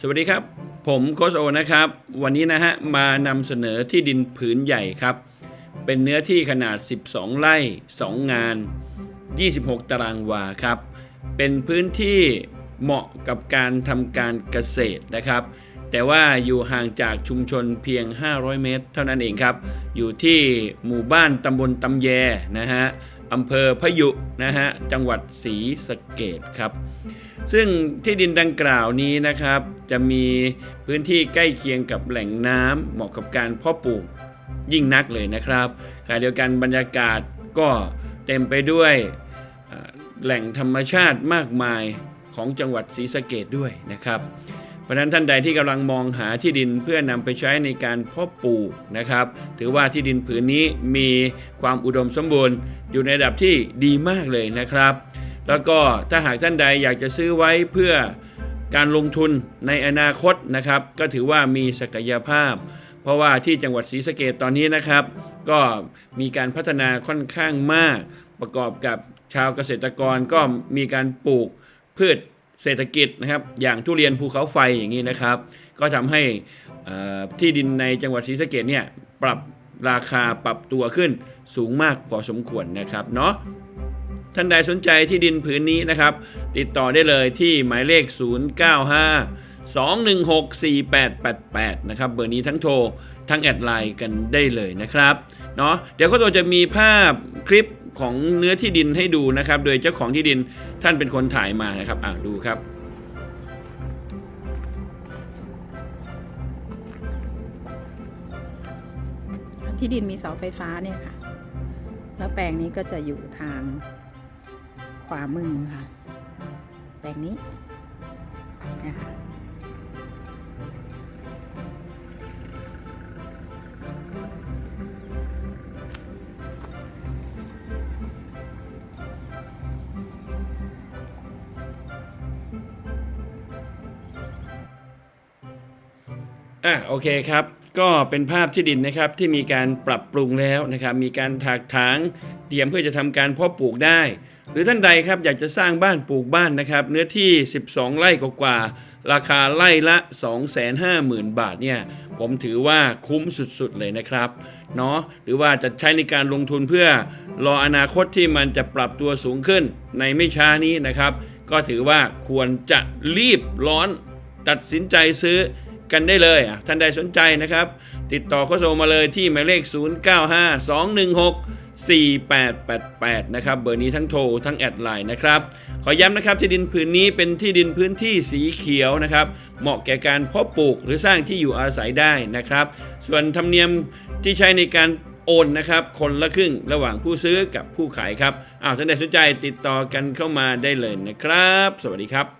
สวัสดีครับ ผมโคชโอนะครับ วันนี้นะฮะมานำเสนอที่ดินผืนใหญ่ครับ เป็นเนื้อที่ขนาด 12 ไร่ 2 งาน 26 ตารางวาครับ เป็นพื้นที่เหมาะกับการทำการเกษตรนะครับ แต่ว่าอยู่ห่างจากชุมชนเพียง 500 เมตร เท่านั้นเองครับ อยู่ที่หมู่บ้านตำบลตำแยนะฮะอำเภอพะยุนะฮะจังหวัดศรีสะเกดครับ ซึ่งที่ดินดังกล่าวนี้นะครับ จะมีพื้นที่ใกล้เคียงกับแหล่งน้ำเหมาะกับการเพาะปลูกยิ่งนักเลยนะครับขณะเดียวกันบรรยากาศก็เต็มไปด้วยแหล่งธรรมชาติมากมายของจังหวัดศรีสะเกดด้วยนะครับ เพราะฉะนั้นท่านใดที่กำลังมองหาที่ดินเพื่อนำไปใช้ในการเพาะปลูกนะครับ ถือว่าที่ดินผืนนี้มีความอุดมสมบูรณ์อยู่ในระดับที่ดีมากเลยนะครับ แล้วก็ถ้าหากท่านใดอยากจะซื้อไว้เพื่อการลงทุนในอนาคตนะครับ ก็ถือว่ามีศักยภาพ เพราะว่าที่จังหวัดศรีสะเกดตอนนี้นะครับ ก็มีการพัฒนาค่อนข้างมาก ประกอบกับชาวเกษตรกรก็มีการปลูกพืชเศรษฐกิจนะครับ อย่างทุเรียนภูเขาไฟอย่างนี้นะครับ ก็ทำให้ที่ดินในจังหวัดศรีสะเกดเนี่ยปรับราคาปรับตัวขึ้นสูงมากพอสมควรนะครับเนาะ ท่านใดสนใจที่ดินผืนนี้นะครับ ติดต่อได้เลยที่หมายเลข 095 216 4888 นะครับ เบอร์นี้ทั้งโทร ทั้งแอดไลน์กันได้เลยนะครับเนาะเดี๋ยวเขาตัวจะมีภาพคลิปของเนื้อที่ดินให้ดูนะครับ โดยเจ้าของที่ดินท่านเป็นคนถ่ายมานะครับอ่าดูครับ ที่ดินมีเสาไฟฟ้าเนี่ยค่ะ แล้วแปลงนี้ก็จะอยู่ทาง ขวามือค่ะแปลงนี้นะคะอะโอเคครับ ก็เป็นภาพที่ดินนะครับที่มีการปรับปรุงแล้วนะครับ มีการถากถางเตรียมเพื่อจะทำการเพาะปลูกได้ หรือท่านใดครับอยากจะสร้างบ้านปลูกบ้านนะครับ เนื้อที่ 12 ไร่กว่าๆราคาไร่ละ 250,000 บาทเนี่ยผมถือว่าคุ้มสุดๆเลยนะครับเนาะหรือว่าจะใช้ในการลงทุนเพื่อรออนาคตที่มันจะปรับตัวสูงขึ้นในไม่ช้านี้นะครับ ก็ถือว่าควรจะรีบร้อนตัดสินใจซื้อ กันได้เลยอะท่านใดสนใจนะครับ ติดต่อเข้าโซมาเลยที่หมายเลข 0952164888 นะครับ เบอร์นี้ทั้งโทรทั้งแอดไลน์นะครับ ขอย้ำนะครับที่ดินผืนนี้เป็นที่ดินพื้นที่สีเขียวนะครับ เหมาะแก่การเพาะปลูกหรือสร้างที่อยู่อาศัยได้นะครับ ส่วนธรรมเนียมที่ใช้ในการโอนนะครับ คนละครึ่งระหว่างผู้ซื้อกับผู้ขายครับอ้าวท่านใดสนใจติดต่อกันเข้ามาได้เลยนะครับ สวัสดีครับ